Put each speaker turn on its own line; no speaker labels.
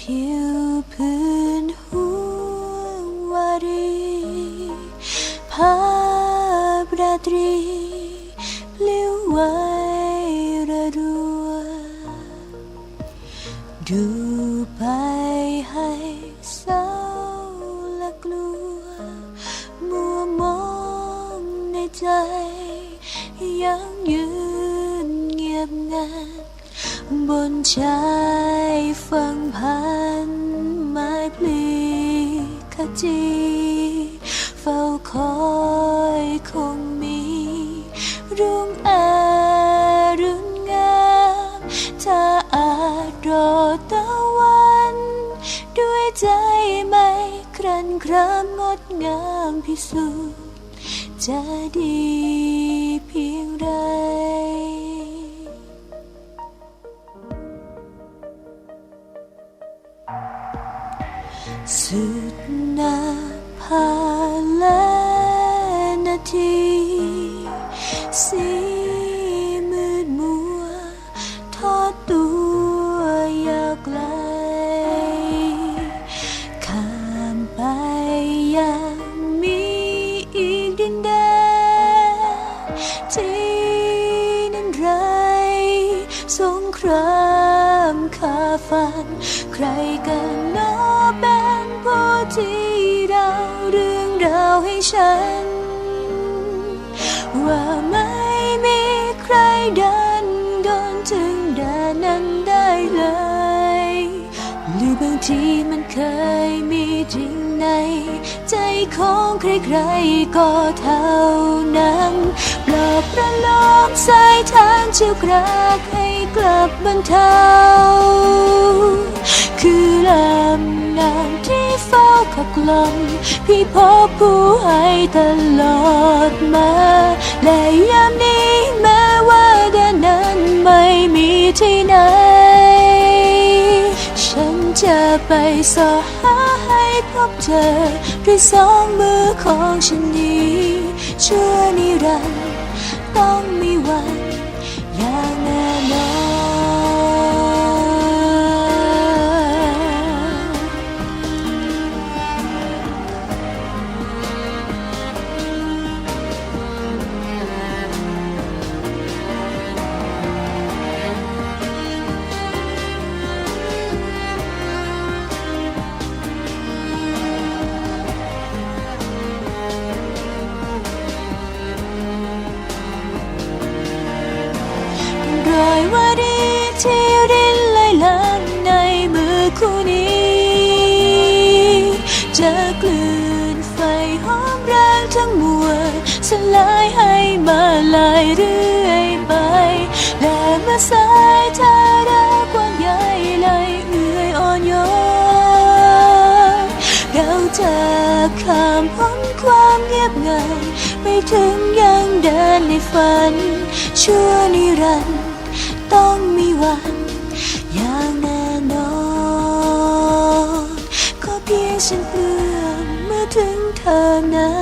ผิวพื้นหัวารีภาพราตรีเลี้ยวไหวระรัว ดูไปให้เศร้าและกลัว มัวมองในใจ ยังยืนเงียบงัน บนชายฝั่งพันไม้พลีขจี เฝ้าคอยคงมีรุ่งอารุณงามถ้าอาจรอตะวัน ด้วยใจไม่ครันครามงดงามพิสุทธิ์จะดีเพียงไร สุดนาภาและนาทีสีมืดมัว ทอดตัวยาวไกลข้ามไปยังมีอีกดินแดนที่นั่นไรสงครามข้าฟันใครกัน ให้ฉัน ว่าไม่มีใครเดินโดนถึงแดนนั้นได้เลย หรือบางทีมันเคยมีจริงใน ใจของใครๆก็เท่านั้นปลอบประโลมสายทางเชี่ยวกรากให้กลับบรรเทา ลมพี่พบผู้ให้ตลอดมา และยามนี้แม้ว่าแดนนั้นไม่มีที่ไหน ฉันจะไปสอหาให้พบเจอด้วยสองมือของฉันนี้ชั่วนิรันดร์ต้องมีวันอย่างแน่นอน คู่นี้ จะกลืนไฟหอมแรงทั้งมวลสลายให้มาลายเรื่อยไปและเมื่อสายทาดากว้างใหญ่ไหลเอื่อยอ่อนโยนเราจะข้ามพ้นความเงียบงันไปถึงยังเดินในฝัน ชั่วนิรันดร์ต้องมีวันอ ถึง